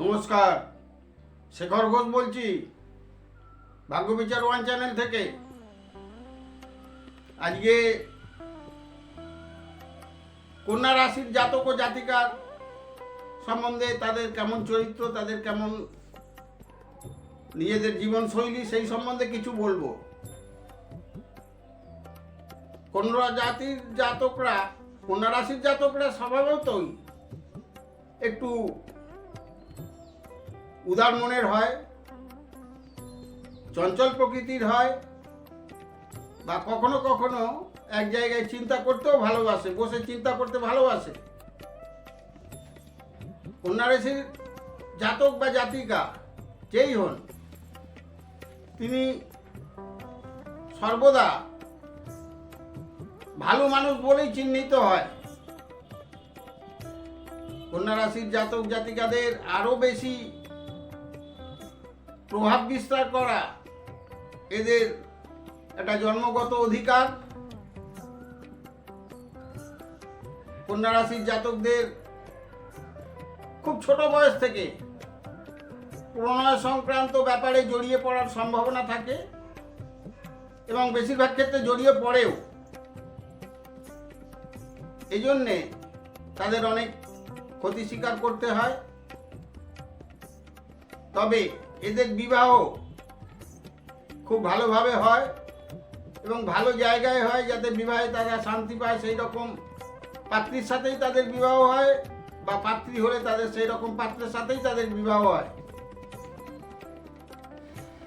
নমস্কার, শেখর ঘোষ বলছি, ভাগ্য বিচার ওয়ান চ্যানেল থেকে। আজকে কন্যা রাশির জাতক ও জাতিকার সম্বন্ধে তাদের কেমন চরিত্র, তাদের কেমন নিজেদের জীবনশৈলী, সেই সম্বন্ধে কিছু বলব। কন্যা জাতির জাতকরা, কন্যা রাশির জাতকরা স্বভাবতই একটু উদার মনের হয়, চঞ্চল প্রকৃতির হয়, বা কখনো কখনো এক জায়গায় চিন্তা করতেও ভালোবাসে, বসে চিন্তা করতে ভালোবাসে। কন্যা রাশির জাতক বা জাতিকা যেই হন, তিনি সর্বদা ভালো মানুষ বলেই চিহ্নিত হয়। কন্যা রাশির জাতক জাতিকাদের আরও বেশি প্রভাব বিস্তার করা। এদের একটা জন্মগত অধিকার। কন্যা রাশির জাতকদের খুব ছোট বয়স থেকে প্রণয় সংক্রান্ত ব্যাপারে জড়িয়ে পড়ার সম্ভাবনা থাকে এবং বেশিরভাগ ক্ষেত্রে জড়িয়ে পড়েও। এই জন্যে তাদের অনেক ক্ষতি স্বীকার করতে হয়। তবে এদের বিবাহ খুব ভালোভাবে হয় এবং ভালো জায়গায় হয় যাতে বিবাহে তারা শান্তি পায় সেই রকম পাত্রীর সাথেই তাদের বিবাহ হয় বা পাত্রী হলে তাদের সেই রকম পাত্রের সাথেই তাদের বিবাহ হয়।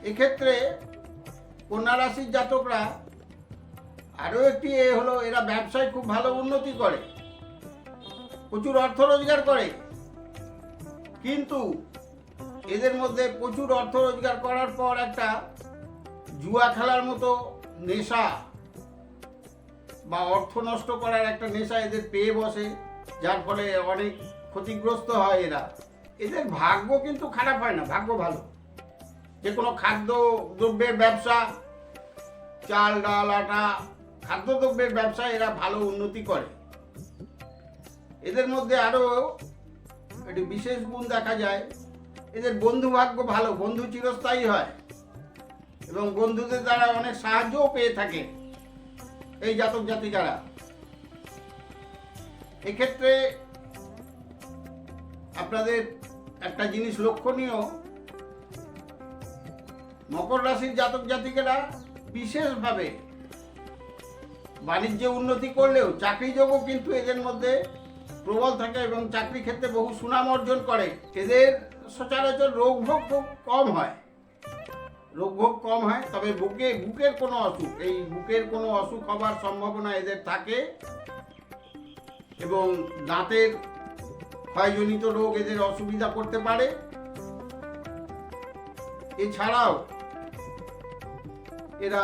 এক্ষেত্রে কন্যা রাশির জাতকরা আরও একটি এ হলো, এরা ব্যবসায় খুব ভালো উন্নতি করে, প্রচুর অর্থ রোজগার করে, কিন্তু এদের মধ্যে প্রচুর অর্থ রোজগার করার পর একটা জুয়া খেলার মতো নেশা বা অর্থ নষ্ট করার একটা নেশা এদের পেয়ে বসে, যার ফলে অনেক ক্ষতিগ্রস্ত হয় এরা। এদের ভাগ্য কিন্তু খারাপ হয় না, ভাগ্য ভালো। যে কোনো খাদ্য দ্রব্যের ব্যবসা, চাল, ডাল, আটা খাদ্যদ্রব্যের ব্যবসায় এরা ভালো উন্নতি করে। এদের মধ্যে আরও একটি বিশেষ গুণ দেখা যায় এদের বন্ধু ভাগ্য ভালো, বন্ধু চিরস্থায়ী হয়। এবং বন্ধুদের দ্বারা অনেক সাহায্যও পেয়ে থাকে এই জাতক জাতিকারা। এক্ষেত্রে আপনাদের একটা জিনিস লক্ষণীয়, মকর রাশির জাতক জাতিকেরা বিশেষভাবে বাণিজ্যে উন্নতি করলেও চাকরি যোগও কিন্তু এদের মধ্যে প্রবল থাকে এবং চাকরি ক্ষেত্রে বহু সুনাম অর্জন করে। এদের সচরাচর রোগ ভোগ খুব কম হয়। রোগ ভোগ কম হয়, তবে বুকে, বুকের কোনো অসুখ, এই বুকের কোনো অসুখ হবার সম্ভাবনা এদের থাকে এবং দাঁতের ক্ষয়জনিত রোগ এদের অসুবিধা করতে পারে। এছাড়াও এরা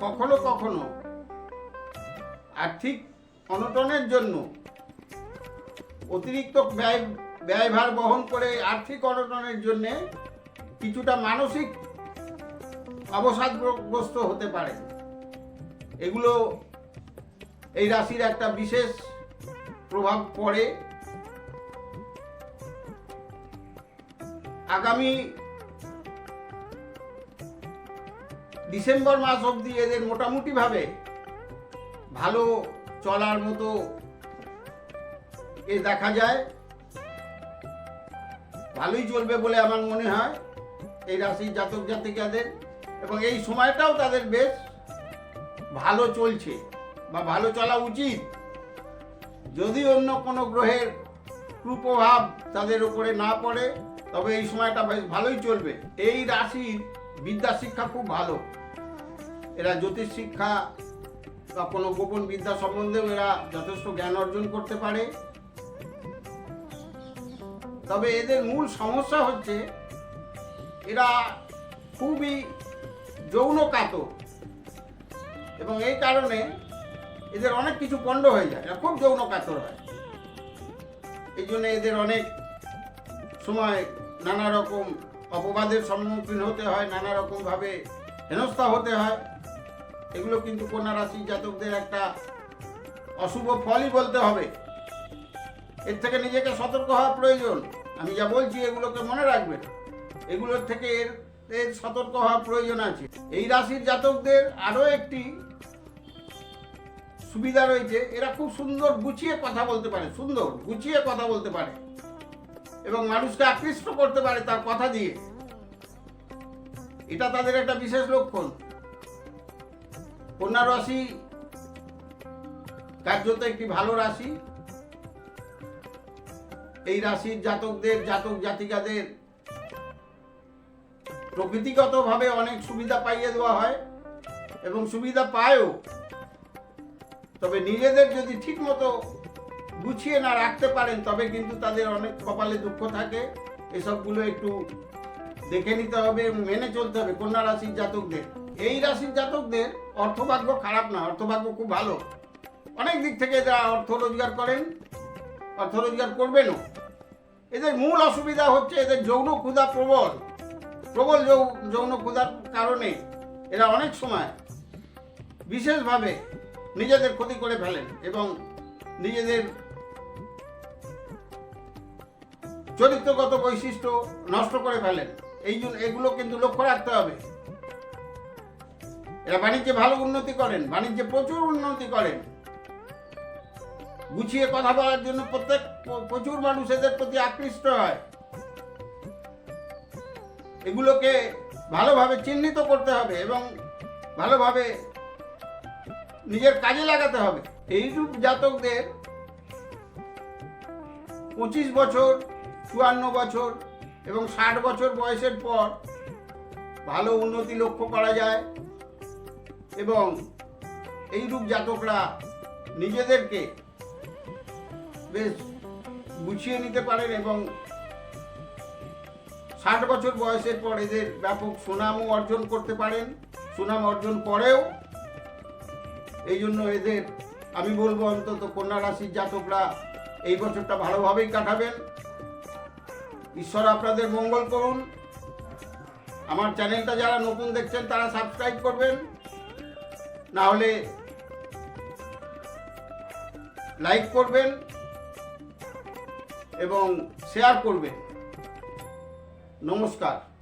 কখনো কখনো আর্থিক অনটনের জন্য অতিরিক্ত ব্যয় ব্যয়ভার বহন করে আর্থিক অনটনের জন্য কিছুটা মানসিক অবসাদগ্রস্ত হতে পারে। এগুলো এই রাশির একটা বিশেষ প্রভাব পড়ে। আগামী ডিসেম্বর মাস অবধি এদের মোটামুটিভাবে ভালো চলার মতো এ দেখা যায়। ভালোই চলবে বলে আমার মনে হয়। এই রাশির জাতক জাতিকাদের এবং এই সময়টাও তাদের বেশ ভালো চলছে বা ভালো চলা উচিত। যদি অন্য কোনো গ্রহের কুপ্রভাব তাদের উপরে না পড়ে, তবে এই সময়টা বেশ ভালোই চলবে। এই রাশির বিদ্যা শিক্ষা খুব ভালো। এরা জ্যোতিষ শিক্ষা বা কোনো গোপন বিদ্যা সম্বন্ধেও এরা যথেষ্ট জ্ঞান অর্জন করতে পারে। তবে এদের মূল সমস্যা হচ্ছে এরা খুবই যৌন কাতর এবং এই কারণে এদের অনেক কিছু পণ্ড হয়ে যায়, এরা খুব যৌন কাতর হয়। এই জন্য এদের অনেক সময় নানা রকম অপবাদের সম্মুখীন হতে হয়, নানা রকমভাবে হেনস্থা হতে হয়। এগুলো কিন্তু কন্যা রাশি জাতকদের একটা অশুভ ফলই বলতে হবে। এর থেকে নিজেকে সতর্ক হওয়া প্রয়োজন। আমি যা বলছি এগুলোকে মনে রাখবেন এগুলোর থেকে এর এর সতর্ক হওয়া প্রয়োজন আছে। এই রাশির জাতকদের আরও একটি সুবিধা রয়েছে। এরা খুব সুন্দর গুছিয়ে কথা বলতে পারে, সুন্দর গুছিয়ে কথা বলতে পারে এবং মানুষকে আকৃষ্ট করতে পারে তার কথা দিয়ে। এটা তাদের একটা বিশেষ লক্ষণ। কন্যা রাশি কার্যত একটি ভালো রাশি। এই রাশির জাতকদের, জাতক জাতিকাদের প্রকৃতিগতভাবে অনেক সুবিধা পাইয়ে দেওয়া হয় এবং সুবিধা পায়ও। তবে নিজেদের যদি ঠিক মতো গুছিয়ে না রাখতে পারেন, তবে কিন্তু তাদের অনেক কপালে দুঃখ থাকে। এসবগুলো একটু দেখে নিতে হবে মেনে চলতে হবে কন্যা রাশির জাতকদের। এই রাশির জাতকদের অর্থভাগ্য খারাপ না, অর্থভাগ্য খুব ভালো। অনেক দিক থেকে যারা অর্থ রোজগার করেন অর্থ রোজগার করবেনও এদের মূল অসুবিধা হচ্ছে এদের যৌন ক্ষুধা প্রবল। প্রবল যৌন ক্ষুধার কারণে এরা অনেক সময় বিশেষভাবে নিজেদের ক্ষতি করে ফেলেন এবং নিজেদের চরিত্রগত বৈশিষ্ট্য নষ্ট করে ফেলেন। এই জন্য এগুলো কিন্তু লক্ষ্য রাখতে হবে। এরা বাণিজ্যে ভালো উন্নতি করেন, বাণিজ্যে প্রচুর উন্নতি করেন। গুছিয়ে কথা বলার জন্য প্রত্যেক প্রচুর মানুষ এদের প্রতি আকৃষ্ট হয়। এগুলোকে ভালোভাবে চিহ্নিত করতে হবে এবং ভালোভাবে নিজের কাজে লাগাতে হবে। এইরূপ জাতকদের পঁচিশ বছর, চুয়ান্ন বছর এবং ষাট বছর বয়সের পর ভালো উন্নতি লক্ষ্য করা যায় এবং এইরূপ জাতকরা নিজেদেরকে বেশ গুছিয়ে নিতে পারেন এবং ষাট বছর বয়সের পর এদের ব্যাপক সুনামও অর্জন করতে পারেন। সুনাম অর্জন করেও এই জন্য এদের, আমি বলব অন্তত কন্যা রাশির জাতকরা এই বছরটা ভালোভাবেই কাটাবেন। ঈশ্বর আপনাদের মঙ্গল করুন। আমার চ্যানেলটা যারা নতুন দেখছেন, তারা সাবস্ক্রাইব করবেন। না হলে লাইক করবেন। এবং শেয়ার করবেন। নমস্কার।